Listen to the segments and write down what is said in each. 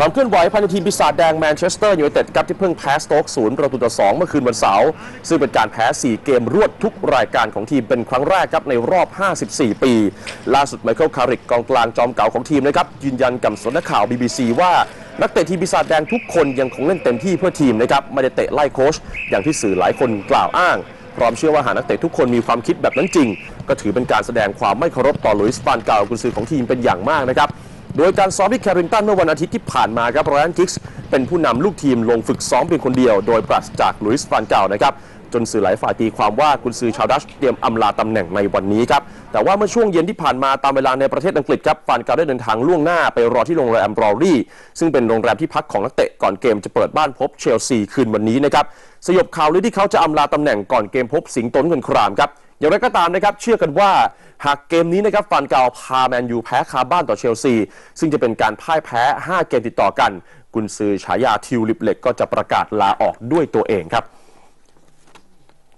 ความเคลื่อนไหวภายในทีมปีศาจแดงแมนเชสเตอร์ยูไนเต็ดครับที่เพิ่งแพ้สโต๊กศูนย์ประตูต่อสองเมื่อคืนวันเสาร์ซึ่งเป็นการแพ้ 4 เกมรวดทุกรายการของทีมเป็นครั้งแรกครับในรอบ 54 ปี ล่าสุดไมเคิลคาริกกองกลางจอมเก่าของทีมนะครับยืนยันกับสำนักข่าว BBC ว่านักเตะทีมปีศาจแดงทุกคนยังคงเล่นเต็มที่เพื่อทีมนะครับไม่ได้เตะไล่โค้ชอย่างที่สื่อหลายคนกล่าวอ้างพร้อมเชื่อว่าหากนักเตะทุกคนมีความคิดแบบนั้นจริง ก็ถือเป็นการแสดงความไม่เคารพต่อลุยส์ฟานเก่ากุนซือของทีมเป็นอย่างมากนะครับ โดยการซ้อมที่แคริงตันเมื่อวันอาทิตย์ที่ผ่านมาครับรยันกิกส์เป็นผู้นำลูกทีมลงฝึกซ้อมเพียงคนเดียว โดยปราศจากลุยส์ฟานเก่านะครับจนสื่อหลายฝ่ายตีความว่ากุนซือชาวดัชเตรียมอำลาตำแหน่งในวันนี้ครับ แต่ว่าเมื่อช่วงเย็นที่ผ่านมาตามเวลาในประเทศอังกฤษครับฟานเก่าได้เดินทางล่วงหน้าไปรอที่โรงแรมรอรี่ ซึ่งเป็นโรงแรมที่พักของนักเตะก่อนเกมจะเปิดบ้านพบเชลซีคืนวันนี้นะครับ สยบข่าวลือที่เขาจะอำลาตำแหน่งก่อนเกมพบสิงโตนเงินครามครับ อย่างไรก็ตามนะครับเชื่อกันว่าหากเกมนี้นะครับฟันเกาพาแมนยูแพ้คาบ้านต่อเชลซี ซึ่งจะเป็นการพ่ายแพ้ 5 เกมติดต่อกัน กุนซือฉายาทิวลิปเล็กก็จะประกาศลาออกด้วยตัวเองครับ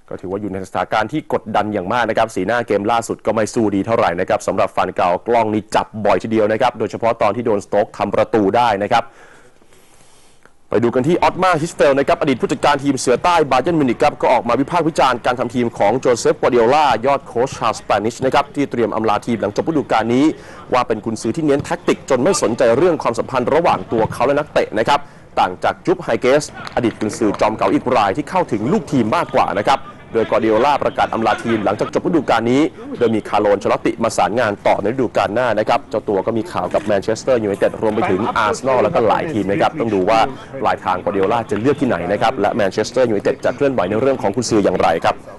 ก็ถือว่าอยู่ในสถานการณ์ที่กดดันอย่างมากนะครับ สีหน้าเกมล่าสุดก็ไม่สู้ดีเท่าไหร่นะครับสำหรับฟันเกากล้องนี่จับบ่อยทีเดียวนะครับ โดยเฉพาะตอนที่โดนสโต๊กทำประตูได้นะครับ ไปดูกันที่ออตมาฮิสเตลนะครับอดีตผู้จัดการทีมเสือใต้บาเยร์นมินิกครับก็ออกมาวิพากษ์วิจารณ์การทำทีมของโจเซฟกวเดียล่ายอดโค้ชชาวสเปนิชนะครับที่เตรียมอำลาทีมหลังจบฤดูกาลนี้ ว่าเป็นกุนซือที่เน้นแท็กติก จนไม่สนใจเรื่องความสัมพันธ์ระหว่างตัวเขาและนักเตะนะครับต่างจากจุ๊บไฮเกส อดีตกุนซือจอมเก่าอีกรายที่เข้าถึงลูกทีมมากกว่านะครับ โดยกอร์ดิโอล่าประกาศอำลาทีมหลังจากจบฤดูกาลนี้ โดยมีคาร์โลนชลอตติมาสานงานต่อในฤดูกาลหน้านะครับ เจ้าตัวก็มีข่าวกับแมนเชสเตอร์ยูไนเต็ดรวมไปถึงอาร์เซนอลแล้วก็หลายทีมนะครับ ต้องดูว่าหลายทางกอร์ดิโอล่าจะเลือกที่ไหนนะครับ และแมนเชสเตอร์ยูไนเต็ดจะเคลื่อนไหวในเรื่องของคุณซืออย่างไรครับ